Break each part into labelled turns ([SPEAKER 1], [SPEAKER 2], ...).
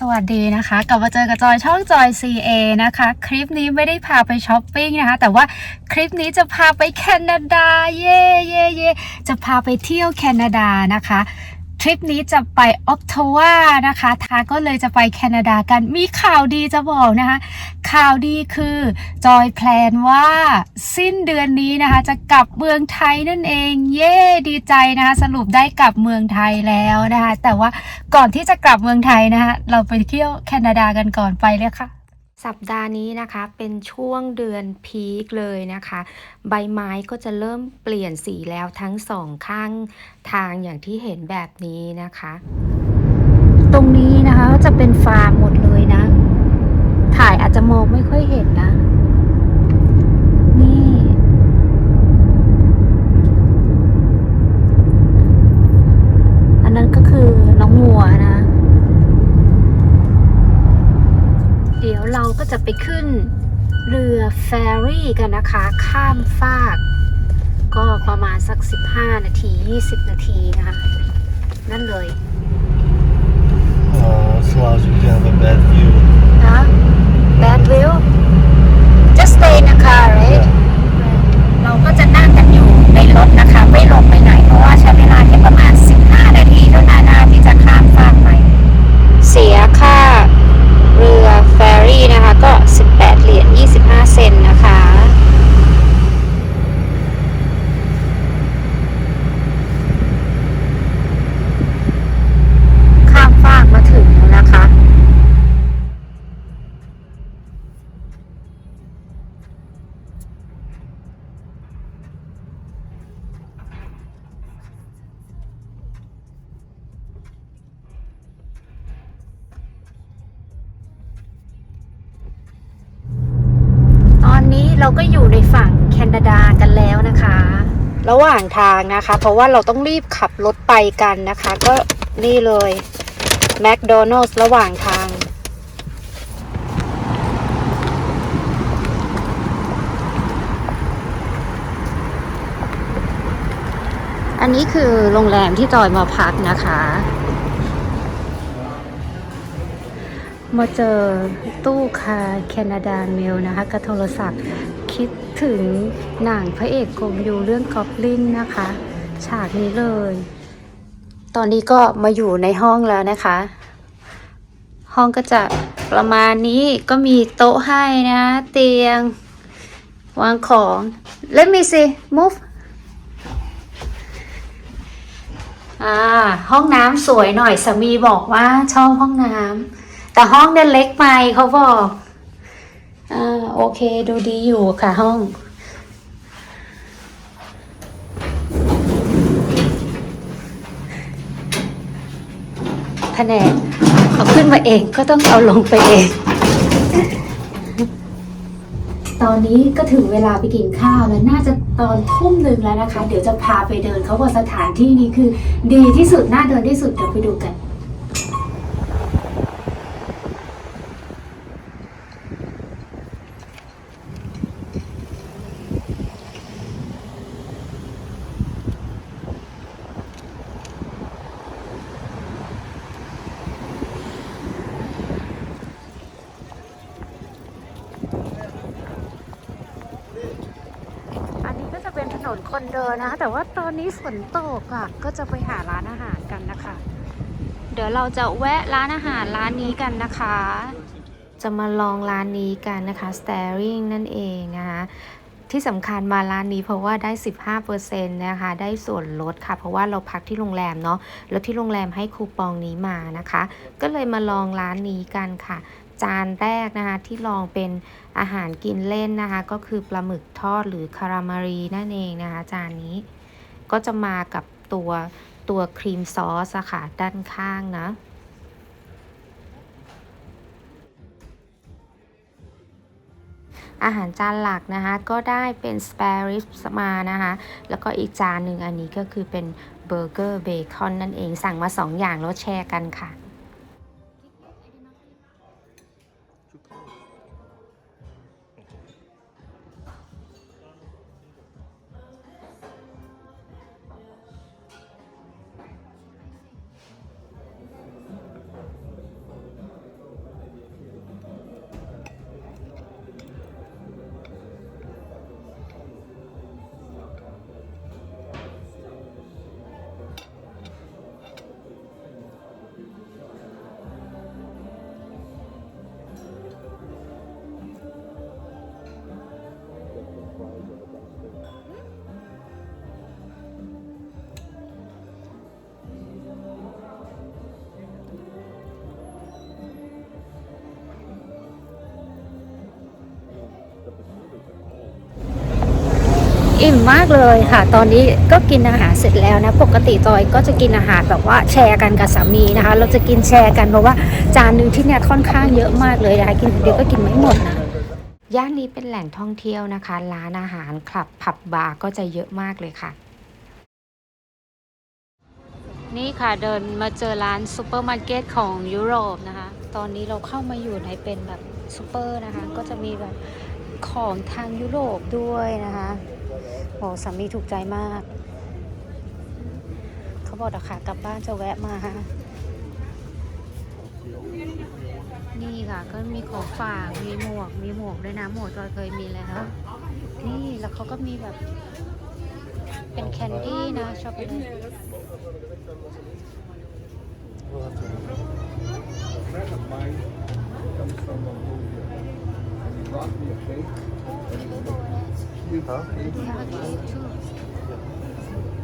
[SPEAKER 1] สวัสดีนะคะ กลับมาเจอกับจอยช่องจอย CA นะคะ คลิปนี้ไม่ได้พาไปช้อปปิ้งนะคะ แต่ว่าคลิปนี้จะพาไปแคนาดา เย่เย่เย่จะพาไปเที่ยวแคนาดานะคะ ทริปนี้จะไปออ t ตวานะคะทาก็เลยจะไปแคนาดากัน มีข่าวดีจะบอกนะคะ ข่าวดีคือจอยแพลนว่าสิ้นเดือนนี้นะคะ จะกลับเมืองไทยนั่นเอง เย้ดีใจนะคะ สรุปได้กลับเมืองไทยแล้วนะคะ แต่ว่าก่อนที่จะกลับเมืองไทยนะคะ เราไปเที่ยวแคนาดากันก่อนไปเลยค่ะ สัปดาห์นี้นะคะเป็นช่วงเดือนพีคเลยนะคะ ใบไม้ก็จะเริ่มเปลี่ยนสีแล้วทั้งสองข้างทางอย่างที่เห็นแบบนี้นะคะ ตรงนี้นะคะจะเป็นฟาร์มหมดเลยนะ ถ่ายอาจจะมองไม่ค่อยเห็นนะ นี่นั้นก็คือน้องวัวนะ เดี๋ยวเรา ก็จะไปขึ้นเรือแฟรี่กันนะคะ ข้ามฟาก ก็ประมาณสัก 15 นาที 20 นาทีนะคะ นั่นเลย
[SPEAKER 2] Oh, as long as we can have a bad view.
[SPEAKER 1] นะ bad view just stay in the car right เราก็จะนั่งกันอยู่ใน นนี้เราก็อยู่ในฝั่งแคนาดากันแล้วนะคะ ระหว่างทางนะคะ เพราะว่าเราต้องรีบขับรถไปกันนะคะ ก็นี่เลยแมคโดนัล s ์ระหว่างทางอันนี้คือโรงแรมที่จอยมาพักนะคะ มาเจอตู้คาแคนาดาเมลนะคะกับโทรศัพท์คิดถึงหนังพระเอกกงยูเรื่องกอบลินนะคะ ฉากนี้เลย ตอนนี้ก็มาอยู่ในห้องแล้วนะคะ ห้องก็จะประมาณนี้ก็มีโต๊ะให้นะ เตียง วางของ Let me see move อ่าห้องน้ำสวยหน่อยสามีบอกว่าชอบห้องน้ำ แต่ห้องเนี่ยเล็กไปเขาบอกอ่าโอเคดูดีอยู่ค่ะห้องแผนกเอาขึ้นมาเองก็ต้องเอาลงไปเอง ตอนนี้ก็ถึงเวลาไปกินข้าวแล้วน่าจะตอนทุ่มหนึ่งแล้วนะคะ เดี๋ยวจะพาไปเดินเขาบอกสถานที่นี้คือ ดีที่สุดน่าเดินที่สุดเดี๋ยวไปดูกัน อันนี้ก็จะเป็ นถนนคนเดินนะคะ แต่ว่าตอนนี้ฝนตกอะก็จะไปหาร้านอาหารกันนะคะ เดี๋ยวเราจะแวะร้านอาหารร้านนี้กันนะคะ จะมาลองร้านนี้กันนะคะ Staring นั่นเองนะคะที่สำคัญมาร้านนี้เพราะว่าได้ 15%นะคะได้ส่วนลดค่ะ เพราะว่าเราพักที่โรงแรมเนาะแล้วที่โรงแรมให้คูปองนี้มานะคะ ก็เลยมาลองร้านนี้กันค่ะ จานแรกนะคะที่ลองเป็นอาหารกินเล่นนะคะ ก็คือปลาหมึกทอดหรือคารามารีนั่นเองนะคะ จานนี้ก็จะมากับตัวตัวครีมซอสอะค่ะด้านข้างนะอาหารจานหลักนะคะก็ได้เป็นสเปริสมานะคะ แล้วก็อีกจานหนึ่งอันนี้ก็คือเป็นเบอร์เกอร์เบคอนนั่นเองสั่งมา 2 อย่างแล้วแชร์กันค่ะ อิ่มมากเลยค่ะ ตอนนี้ก็กินอาหารเสร็จแล้วนะ ปกติจอยก็จะกินอาหารแบบว่าแชร์กันกับสามีนะคะ เราจะกินแชร์กันเพราะว่าจานหนึ่งที่เนี่ยค่อนข้างเยอะมากเลยนะคะกินคนเดียวก็กินไม่หมดนะย่านนี้เป็นแหล่งท่องเที่ยวนะคะ ร้านอาหารคลับผับบาร์ก็จะเยอะมากเลยค่ะ นี่ค่ะเดินมาเจอร้านซูเปอร์มาร์เก็ตของยุโรปนะคะ ตอนนี้เราเข้ามาอยู่ในเป็นแบบซูเปอร์นะคะ ก็จะมีแบบของทางยุโรปด้วยนะคะโอ้ สามีถูกใจมาก เขาบอกเดี๋ยวขากลับบ้านจะแวะมา นี่ค่ะ ก็มีของฝาก มีหมวก มีหมวกด้วยนะ หมวกจอยเคยมีแล้ว นี่แล้วเขาก็มีแบบ เป็นแคนดี้นะชอบไปเลย
[SPEAKER 2] We'll have to.
[SPEAKER 3] friend of mine comes from Mongolia.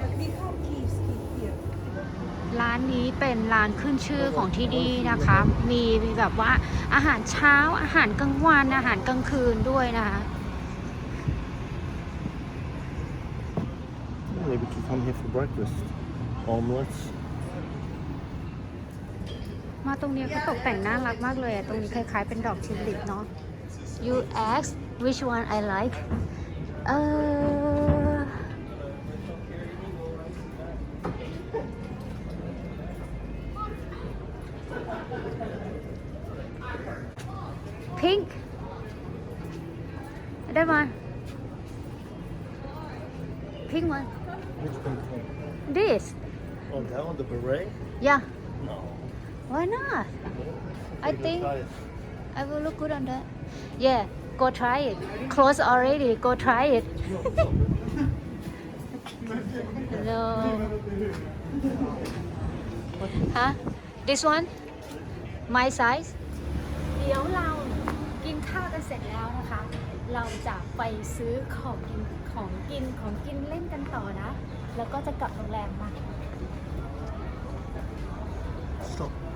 [SPEAKER 3] And he brought me a cake. Cute
[SPEAKER 2] Huh?
[SPEAKER 3] cake.
[SPEAKER 1] ร้านนี้เป็นร้านขึ้นชื่อของที่นี่นะคะ มีแบบว่าอาหารเช้า อาหารกลางวัน อาหารกลางคืนด้วยนะคะ
[SPEAKER 2] Maybe we can come here for breakfast. Omelets.
[SPEAKER 1] มาตรงนี้ก็ตกแต่งน่ารักมากเลยอะตรงนี้คล้ายๆเป็นดอกทิวลิปเนาะ You ask which one I like. Uh, pink. That one. Pink one.
[SPEAKER 2] Which pink one?
[SPEAKER 1] This.
[SPEAKER 2] Oh, that one, the beret?
[SPEAKER 1] Yeah.
[SPEAKER 2] No.
[SPEAKER 1] Why not? I think I will look good on that. Yeah. Go try it. Close already. Go try it. no. Huh? This one? My size? เดี๋ยวเรากินข้าวกันเสร็จแล้วนะคะ เราจะไปซื้อของกินของกินของกินเล่นกันต่อนะ แล้วก็จะกลับโรงแรมมา
[SPEAKER 2] Stop.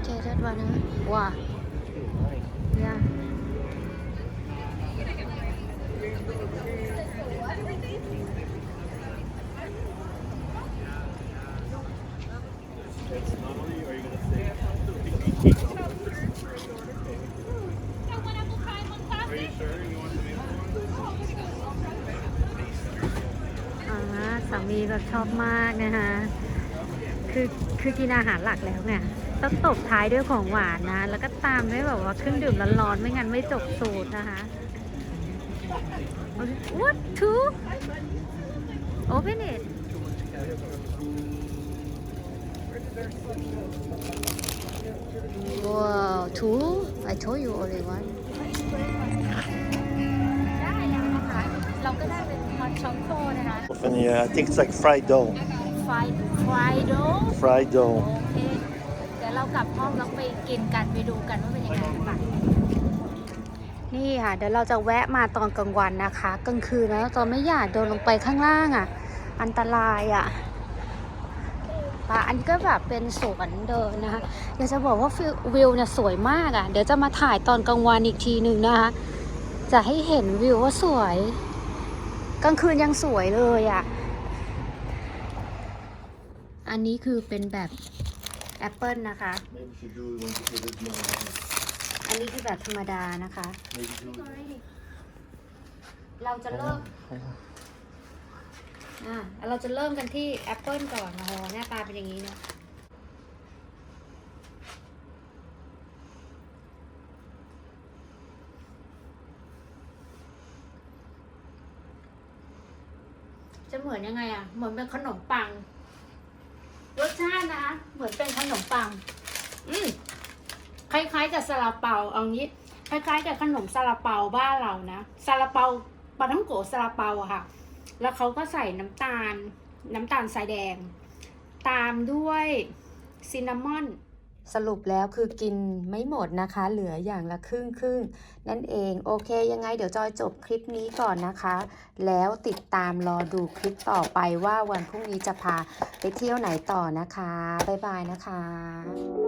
[SPEAKER 1] Okay, that one. Huh? Wow. Yeah. ชอบมากนะคะ คือคือกินอาหารหลักแล้วเนี่ยต้องตบท้ายด้วยของหวานนะ แล้วก็ตามด้วยแบบว่าเครื่องดื่มร้อนๆ ไม่งั้นไม่จบสูตรนะคะ What to Open it Wow two I told you only one ได้แล้วนะคะ เราก็ได้เป็น ฮอตช็อกโกนะคะ
[SPEAKER 2] And yeah, I think it's like fried dough.
[SPEAKER 1] ไฟไฟโด
[SPEAKER 2] Fried dough.
[SPEAKER 1] โอเค เดี๋ยวเรากลับห้องแล้วไปกินกันไปดูกันว่าเป็นยังไงบ้างนี่ค่ะ เดี๋ยวเราจะแวะมาตอนกลางวันนะคะกลางคืนนะตอนไม่อยากเดินลงไปข้างล่างอะ อันตรายอะป่ะอันนี้ก็แบบเป็นสวนเดินนะคะอยากจะบอกว่าฟิววิวเนี่ยสวยมากอะ เดี๋ยวจะมาถ่ายตอนกลางวันอีกทีหนึ่งนะคะ จะให้เห็นวิวว่าสวย กลางคืนยังสวยเลยอะ อันนี้คือเป็นแบบแอปเปิลนะคะ อันนี้คือแบบธรรมดานะคะ เราจะเริ่มอ่าเราจะเริ่มกันที่แอปเปิลก่อนโอ้โหหน้าตาเป็นอย่างนี้เนาะจะเหมื อนยังไงอะเหมือนเป็นขนมปัง รสชาตินะคะเหมือนเป็นขนมปัง อืมคล้ายๆกับซาลาเปาเอางี้ คล้ายๆกับขนมซาลาเปาบ้านเรานะซาลาเปาปลาท่องโกซาลาเปาอะค่ะ แล้วเขาก็ใส่น้ำตาล
[SPEAKER 4] น้ำตาลทรายแดง ตามด้วยซินนามอน สรุปแล้วคือกินไม่หมดนะคะ เหลืออย่างละครึ่งครึ่งนั่นเอง โอเค ยังไงเดี๋ยวจอยจบคลิปนี้ก่อนนะคะ แล้วติดตามรอดูคลิปต่อไปว่าวันพรุ่งนี้จะพาไปเที่ยวไหนต่อนะคะ บ๊ายบายนะคะ